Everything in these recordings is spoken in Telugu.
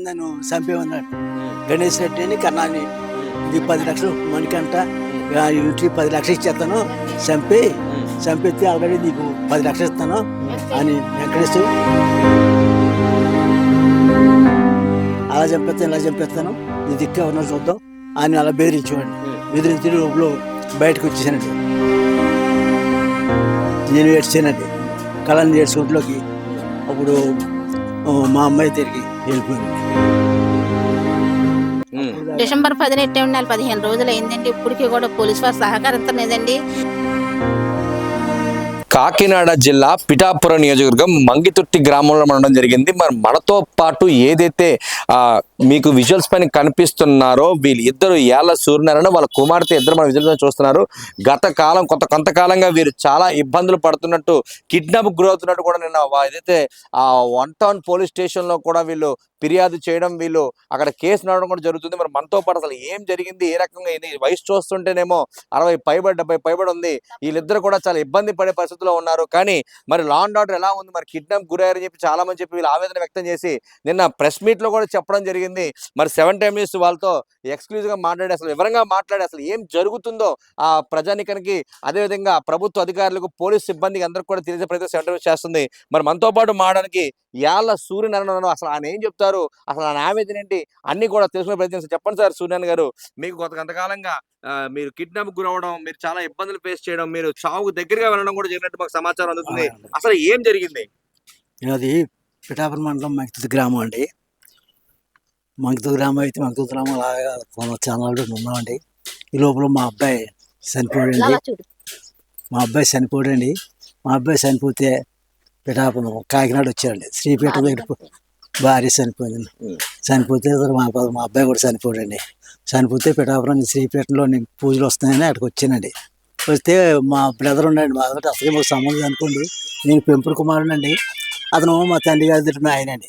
నన్ను చంపేమన్నాడు గణేష్ రెడ్డి అని కన్నాని. ఇది పది లక్షలు మణికంట ఇంటి పది లక్షలు ఇచ్చేస్తాను. చంపి చంపితే ఆల్రెడీ నీకు పది లక్షలు ఇస్తాను అని వెంకటేష్ అలా చంపేస్తాను ఇలా చంపేస్తాను. నీ దిక్కు ఎవరన్నా చూద్దాం. అని అలా బెదిరించేవాడిని. బెదిరించి లోపల బయటకు వచ్చేసానండి. నేను ఏడ్చానండి. కళని ఏడ్చుకుంట్లోకి అప్పుడు మా అమ్మాయి తిరిగి వెళ్ళిపోయింది డిసెంబర్ పదిన ఎట్టే ఉండాలి పదిహేను రోజులు అయిందండి ఇప్పటికీ కూడా పోలీసు వారు సహకరించలేదండి కాకినాడ జిల్లా పిఠాపురం నియోజకవర్గం మంగితుర్తి గ్రామంలో ఉండడం జరిగింది. మరి మనతో పాటు ఏదైతే మీకు విజువల్స్ పైన కనిపిస్తున్నారో వీళ్ళు ఇద్దరు ఏళ్ళ సూర్యనారాయణ వాళ్ళ కుమార్తె ఇద్దరు మన విజువల్స్ చూస్తున్నారు. గత కాలం కొంత కొంతకాలంగా వీరు చాలా ఇబ్బందులు పడుతున్నట్టు కిడ్నాప్ గురవుతున్నట్టు కూడా నిన్న ఏదైతే ఆ వన్ టౌన్ పోలీస్ స్టేషన్లో కూడా వీళ్ళు ఫిర్యాదు చేయడం వీళ్ళు అక్కడ కేసు నడవడం కూడా జరుగుతుంది. మరి మనతో పాటు అసలు ఏం జరిగింది? ఏ రకంగా ఇది వయసు చూస్తుంటేనేమో అరవై పైబడి డెబ్బై పైబడి ఉంది. వీళ్ళిద్దరు కూడా చాలా ఇబ్బంది పడే పరిస్థితిలో ఉన్నారు. కానీ మరి లా అండ్ ఆర్డర్ ఎలా ఉంది? మరి కిడ్నాప్ గురయ్యారని చెప్పి చాలా మంది చెప్పి వీళ్ళు ఆవేదన వ్యక్తం చేసి నిన్న ప్రెస్ మీట్లో కూడా చెప్పడం జరిగింది. మరి సెవెన్ టైమ్ న్యూస్ వాళ్ళతో ఎక్స్క్లూజివ్గా మాట్లాడి అసలు వివరంగా మాట్లాడి అసలు ఏం జరుగుతుందో ఆ ప్రజానికానికి అదేవిధంగా ప్రభుత్వ అధికారులకు పోలీస్ సిబ్బందికి అందరికి కూడా తెలిసే ప్రయత్నం సెవెన్ చేస్తుంది. మరి మనతో పాటు మాడడానికి యాళ్ళ సూర్యనారాయణ అసలు ఆయన ఏం చెప్తారు? అసలు ఆయన ఆవేదన ఏంటి అన్ని కూడా తెలుసుకునే ప్రయత్నం. చెప్పండి సార్ సూర్యనారాయణ గారు. మీకు కొంత కొంతకాలంగా మీరు కిడ్నాప్ గురవడం మీరు చాలా ఇబ్బందులు ఫేస్ చేయడం మీరు చావుకు దగ్గరగా వెళ్ళడం కూడా జరిగినట్టు మాకు సమాచారం అందుతుంది. అసలు ఏం జరిగింది? అది పిఠాపురం మండలం మంకితు గ్రామం అండి. మంకితు గ్రామం అయితే మంకితు గ్రామం అలాగా కొంత ఛానల్ ఉన్నామండి. ఈ లోపల మా అబ్బాయి చనిపోయాడండి. మా అబ్బాయి చనిపోయాడండి. మా అబ్బాయి చనిపోతే పిఠాపురం కాకినాడ వచ్చాడండి శ్రీపేట దగ్గర భార్య చనిపోయింది. చనిపోతే మా అబ్బాయి- మా అబ్బాయి కూడా చనిపోయాడండి. చనిపోతే పిఠాపురం శ్రీపేటలో నేను పూజలు వస్తున్నాయని అక్కడికి వచ్చానండి. వస్తే మా బ్రదర్ ఉన్నాడు మా అతను అసలు మాకు సంబంధం అనుకోండి. నేను పెంపుడు కుమారుడు అండి అతను మా తండ్రి గారి దగ్గర ఆయనండి.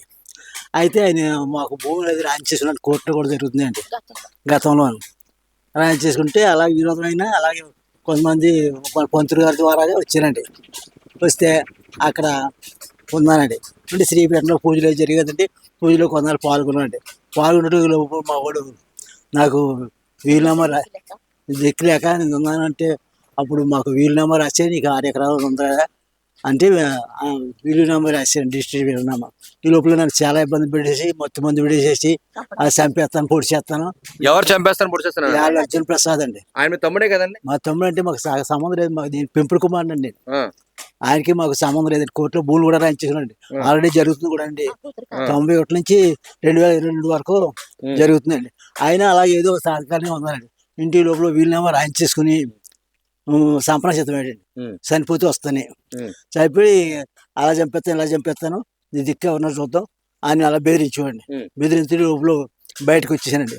అయితే ఆయన మాకు భూమి అది రాయించేసుకున్నాడు చేసుకున్నాడు కోర్టులో కూడా జరుగుతుందండి గతంలో రాయి చేసుకుంటే అలా విరోధమైన అలాగే కొంతమంది పంతులు గారి ద్వారా వచ్చానండి వస్తే అక్కడ ఉన్నానండి అంటే శ్రీపేటలో పూజలు జరిగేదండి పూజలో కొందరు పాల్గొన్నానండి పాల్గొనడం మా వాడు నాకు వీలునామా రా దిక్కులేక నేను ఉన్నానంటే అప్పుడు మాకు వీలునామా రాసే నీకు ఆరు ఎకరాలు ఉందా? అంటే ఆ, వీలునామా రాశాను డిస్ట్రిక్ట్ వీలునామా ఈ లోపల నన్ను చాలా ఇబ్బంది పెట్టేసి మొత్తం మంది విడేసేసి అది చంపేస్తాను పొడి చేస్తాను ఎవరు చంపేస్తాను పొడి యాళ్ళ అర్జున్ ప్రసాద్ అండి. ఆయన తమ్ముడే కదండి? మా తమ్ముడు అంటే మాకు సంబంధం లేదు మాకు నేను పెంపుడు కుమారుడు అండి. ఆయనకి మాకు సంబంధం లేదండి కోర్టులో భూములు కూడా రాయించుకున్నాండి ఆ. ఆల్రెడీ జరుగుతుంది కూడా అండి. తొంభై ఒకటి నుంచి రెండు వేల ఇరవై రెండు వరకు. జరుగుతుందండి ఆయన అలా ఏదో సాధకాలంగా ఉందండి ఇంటి లోపల వీళ్ళనేమో రాయించేసుకుని ఉం. చనిపోతే వస్తానే ఉం. చనిపోయి అలా చంపేస్తాను ఇలా చంపేస్తాను నీ దిక్కు ఎవరన్నా చూద్దాం అని అలా బెదిరించేవాడిని. బెదిరించి లోపల బయటకు వచ్చేసానండి.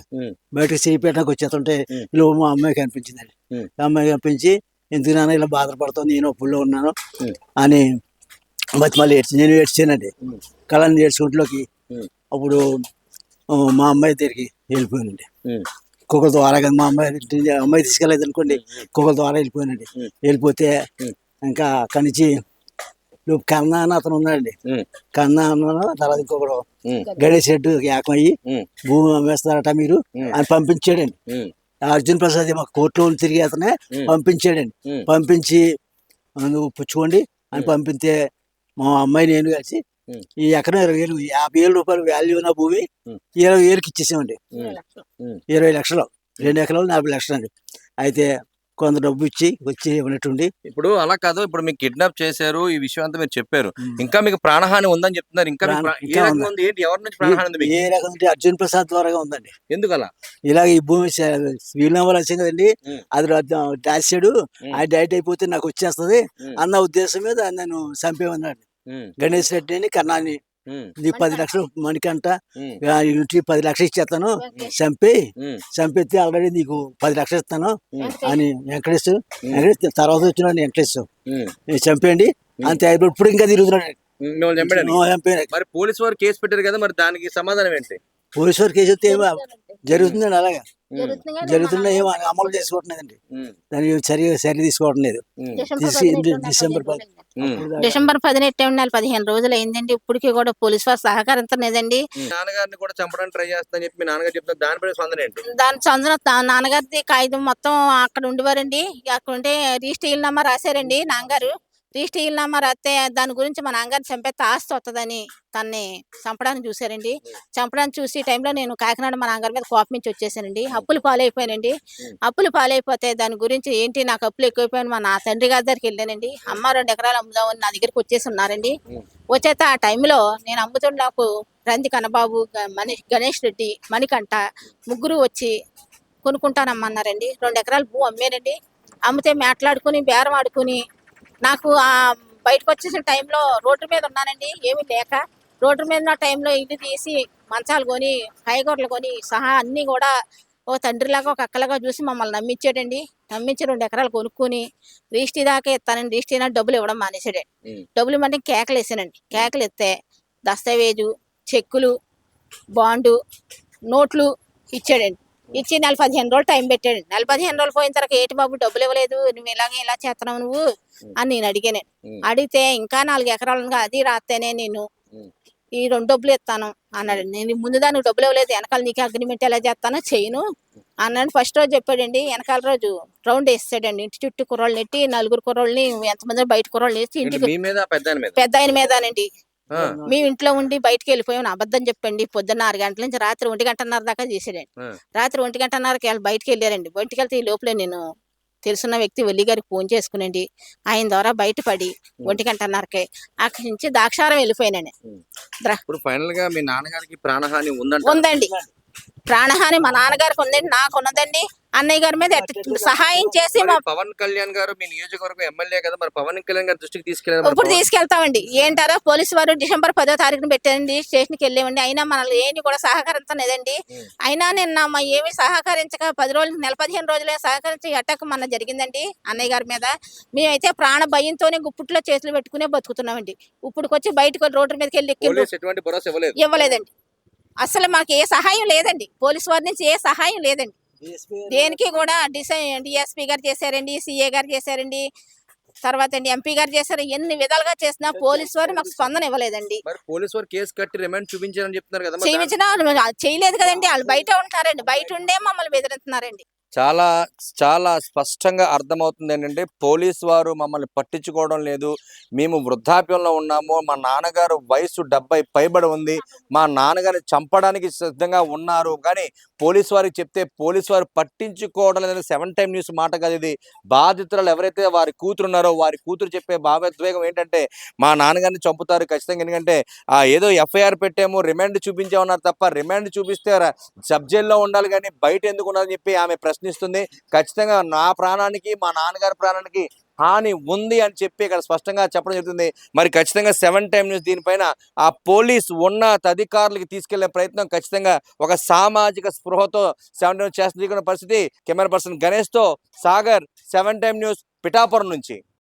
బయటకు చేపేటకు వచ్చేస్తుంటే. ఇలా మా అమ్మాయి కనిపించిందండి ఉం. ఆ అమ్మాయి కనిపించి ఎందుకు నాన్న ఇలా బాధపడతావు నేను అప్పుల్లో ఉన్నాను. అని మళ్ళీ ఏడ్చి నేను ఏడ్చానండి ఉం. కళని ఏడ్చుకుంట్లోకి. అప్పుడు మా అమ్మాయి తిరిగి వెళ్ళిపోయానండి ఉం. కుక్కల ద్వారా మా అమ్మాయి అమ్మాయి తీసుకెళ్ళలేదు అనుకోండి కుక్కల ద్వారా వెళ్ళిపోయానండి. వెళ్ళిపోతే. ఇంకా అక్కడి నుంచి నువ్వు కన్నా అని అతను ఉన్నాడండి. కన్నా అన్నాను తర్వాత ఇంకొకడు. గణేష్ రెడ్డి ఏకమయ్యి. భూమి అమ్మేస్తారట మీరు. అని పంపించాడండి. అర్జున్ ప్రసాద్ మా కోర్టులో తిరిగి అతనే. పంపించాడండి. పంపించి "ఆ, నువ్వు పుచ్చుకోండి అని పంపితే మా అమ్మాయి నేను కలిసి. ఈ ఎకరం ఇరవై వేలు యాభై వేల రూపాయలు వాల్యూ ఉన్న భూమి. ఇరవై వేలకి ఇచ్చేసామండి. ఇరవై లక్షలు రెండు ఎకరాలు నలభై లక్షలు అండి అయితే కొంత డబ్బు ఇచ్చి వచ్చి ఇవ్వనట్టుండి ఇప్పుడు అలా కాదు. ఇప్పుడు మీకు కిడ్నాప్ చేశారు. ఈ విషయం అంతా మీరు చెప్పారు. ఇంకా మీకు ప్రాణహాని ఉందని చెప్తున్నారు. ఇంకా ఏ రకంగా ఉంది. ఏంటి? ఎవరి నుంచి ప్రాణహాని ఉంది ఏ రకం అర్జున్ ప్రసాద్ ద్వారా ఉందండి. ఎందుకు అలా ఇలాగ ఈ భూమి వీలునామాలు వచ్చాయి కదండి. అది రాశాడు. ఆ డైట్ అయిపోతే నాకు వచ్చేస్తది. అన్న ఉద్దేశం మీద నన్ను చంపేమన్నాడు. గణేష్ రెడ్డి అని కన్నాని ఇది పది లక్షలు మణికంట ఇంటికి పది లక్షలు ఇచ్చేస్తాను. చంపి. చంపితే ఆల్రెడీ నీకు పది లక్షలు ఇస్తాను. అని వెంకటేష్. వెంకటేష్ తర్వాత వచ్చినాడు వెంకటేష్. ఉం. "మీరు చంపేయండి. అంతే అయిపోయి ఇప్పుడు ఇంకా తిరుగుతున్నాడు. మిమ్మల్ని చంపాడని "ఓ, చంపేయండి మరి పోలీసు వారు కేసు పెట్టారు కదా మరి దానికి సమాధానం ఏంటి? పోలీసు వారికి కేసు వస్తే ఏమో జరుగుతుందండి అలాగే. జరుగుతున్న ఏం మన అమలు చేసుకోవట్లేదండి. దాని చర్య చర్య తీసుకోవడం లేదు ఉమ్, డిసెంబర్ నెలలు డిసెంబర్ పదిహేను. డిసెంబర్ పదిహేను రోజులు అయిందండి. ఇప్పటికీ కూడా పోలీస్ వారు సహకరించలేదండి నాన్నగారిని కూడా చంపడానికి ట్రై చేస్తానని చెప్పి నాన్నగారు చెప్తున్నారు. దానిపై స్పందన ఏంటి? దాని చందన నాన్నగారిది కాగితం మొత్తం అక్కడ ఉండేవారండి. అక్కడ ఉంటే రిజిస్టర్ రాశారండి నాన్నగారు. రిజిస్టర్ నామా రాస్తే దాని గురించి మా నాన్నగారిని చంపేస్తే ఆస్తి వస్తుందని తన్ని చంపడానికి చూశారండి చంపడానికి చూసి ఈ టైంలో నేను కాకినాడ మా నాన్నగారి మీద కోపం నుంచి వచ్చేసానండి. అప్పులు పాలైపోయానండి అప్పులు పాలైపోతే దాని గురించి ఏంటి నాకు అప్పులు ఎక్కువైపోయాను మా నా తండ్రి గారి దగ్గరికి వెళ్ళానండి. అమ్మ రెండు ఎకరాలు అమ్ముదామని నా దగ్గరికి వచ్చేసి ఉన్నారండి. వచ్చేస్తే ఆ టైంలో నేను అమ్ముతుండే నాకు రంది కన్నబాబు మని గణేష్ రెడ్డి మణికంఠ ముగ్గురు వచ్చి కొనుక్కుంటానమ్మన్నారండి. రెండు ఎకరాలు భూ అమ్మేనండి. అమ్మితే మాట్లాడుకుని బేరం ఆడుకుని నాకు ఆ బయటకు వచ్చేసిన టైంలో రోడ్డు మీద ఉన్నానండి ఏమీ లేక. రోడ్డు మీద ఉన్న టైంలో ఇల్లు తీసి మంచాలు కొని కాయగూరలు కొని సహా అన్నీ కూడా ఓ తండ్రిలాగా ఒక అక్కలాగా చూసి మమ్మల్ని నమ్మించాడండి. నమ్మించి రెండు ఎకరాలు కొనుక్కొని రిజిస్ట్రీ దాకా ఇస్తానండి రిజిస్ట్రీ అయినా డబ్బులు ఇవ్వడం మానేసాడు. డబ్బులు ఇవ్వమంటే కేకలు వేసానండి. కేకలు ఎత్తే దస్తావేజు చెక్కులు బాండు నోట్లు ఇచ్చాడండి. ఇచ్చి నెల పదిహేను రోజులు టైం పెట్టాడు. నెల పదిహేను రోజులు పోయిన తర్వాత ఏంటి బాబు డబ్బులు ఇవ్వలేదు. నువ్వు ఇలాగే ఇలా చేస్తున్నావు నువ్వు? అని నేను అడిగాను. అడిగితే ఇంకా నాలుగు ఎకరాలు అది రాస్తేనే నేను. ఈ రెండు డబ్బులు ఇస్తాను అన్నాడు. నేను ముందుదా నువ్వు డబ్బులు ఇవ్వలేదు. వెనకాల నీకు అగ్రిమెంట్ ఎలా చేస్తానో చేయను అన్నాడు. ఫస్ట్ రోజు చెప్పాడండి వెనకాల రోజు రౌండ్ వేసాడండి ఇంటి చుట్టూ కుర్రోళ్ళు నెట్టి నలుగురు కుర్రోళ్ళని ఎంతమంది బయట కుర్రోళ్ళు వేసి ఇంటికి పెద్ద ఆయన మీదనండి. మేము ఇంట్లో ఉండి బయటికి వెళ్ళిపోయాం. అబద్ధం చెప్పండి. పొద్దున్న ఆరు గంటల నుంచి రాత్రి ఒంటి గంటన్నర దాకా చేసాడండి ఆ. రాత్రి ఒంటి గంటన్నరకి వెళ్ళి బయటికి వెళ్ళారండి. బయటికి వెళ్తే ఈ లోపలే నేను తెలుసున్న వ్యక్తి ఒల్లి గారికి ఫోన్ చేసుకునండి. ఆయన ద్వారా బయటపడి ఒంటి గంటన్నరకే అక్కడి నుంచి దాక్షారం వెళ్ళిపోయానండి. ద్రా ఇప్పుడు ఫైనల్గా మీ నాన్నగారికి ప్రాణహాని ఉందంట ఉందండి. ప్రాణహాని మా నాన్నగారికి ఉందండి నాకు ఉన్నదండి అన్నయ్య గారి మీద సహాయం చేసి మా పవన్ కళ్యాణ్ గారు మీ నియోజకవర్గం ఎమ్మెల్యే కదా మరి పవన్ కళ్యాణ్ గారి దృష్టికి తీసుకెళ్ళారు ఇప్పుడు తీసుకెళ్తామండి. ఏంటారో? పోలీసు వారు డిసెంబర్ పదో తారీఖున పెట్టారండి. స్టేషన్కి వెళ్ళామండి. అయినా మనల్ని ఏంటి కూడా సహకరించలేదండి. అయినా నిన్న మా ఏమి సహకరించక పది రోజులు నెల పదిహేను రోజులే సహకరించి అటాక్ మన జరిగిందండి అన్నయ్య గారి మీద. మేమైతే ప్రాణ భయంతోనే గుప్పుట్లో చేతులు పెట్టుకునే బతుకుతున్నామండి. ఇప్పుడుకొచ్చి బయటకు రోడ్డు మీదకి వెళ్ళి ఇవ్వలేదండి. అసలు మాకు ఏ సహాయం లేదండి. పోలీసు వారి నుంచి ఏ సహాయం లేదండి. దేనికి కూడా డిసై డిఎస్పీ గారు చేశారండి సిఏ గారు చేశారండి తర్వాత అండి ఎంపీ గారు చేశారు ఎన్ని విధాలుగా చేసినా పోలీసు వారు మాకు స్పందన ఇవ్వలేదండి. పోలీస్ వారు కేసు కట్టి రిమాండ్ చూపించారని చెప్తున్నారు కదా చేయించినా చేయలేదు కదండి. వాళ్ళు బయట ఉంటారండి బయట ఉండే మమ్మల్ని బెదిరిస్తున్నారండి. చాలా చాలా స్పష్టంగా అర్థమవుతుంది ఏంటంటే పోలీస్ వారు మమ్మల్ని పట్టించుకోవడం లేదు. మేము వృద్ధాప్యంలో ఉన్నాము. మా నాన్నగారు వయసు డెబ్బై పైబడి ఉంది. మా నాన్నగారిని చంపడానికి సిద్ధంగా ఉన్నారు. కానీ పోలీస్ వారికి చెప్తే పోలీస్ వారు పట్టించుకోవడం లేదని సెవెన్ టైం న్యూస్ మాట కదా ఇది. బాధితురాలు ఎవరైతే వారి కూతురు ఉన్నారో వారి కూతురు చెప్పే భావోద్వేగం ఏంటంటే మా నాన్నగారిని చంపుతారు ఖచ్చితంగా. ఎందుకంటే ఆ ఏదో ఎఫ్ఐఆర్ పెట్టాము రిమాండ్ చూపించామన్నారు తప్ప రిమాండ్ చూపిస్తే ర- సబ్ జైల్లో ఉండాలి కానీ బయట ఎందుకు ఉన్నారని చెప్పి ఆమె ప్రశ్న ప్రశ్నిస్తుంది ఖచ్చితంగా నా ప్రాణానికి మా నాన్నగారి ప్రాణానికి హాని ఉంది అని చెప్పి ఇక్కడ స్పష్టంగా చెప్పడం జరుగుతుంది. మరి ఖచ్చితంగా సెవెన్ టైమ్ న్యూస్ దీనిపైన ఆ పోలీస్ ఉన్నత అధికారులకి తీసుకెళ్ళే ప్రయత్నం ఖచ్చితంగా ఒక సామాజిక స్పృహతో సెవెన్ టైమ్ చేస్తున్న పరిస్థితి. Camera person గణేష్తో Sagar seven time news Pithapuram నుంచి.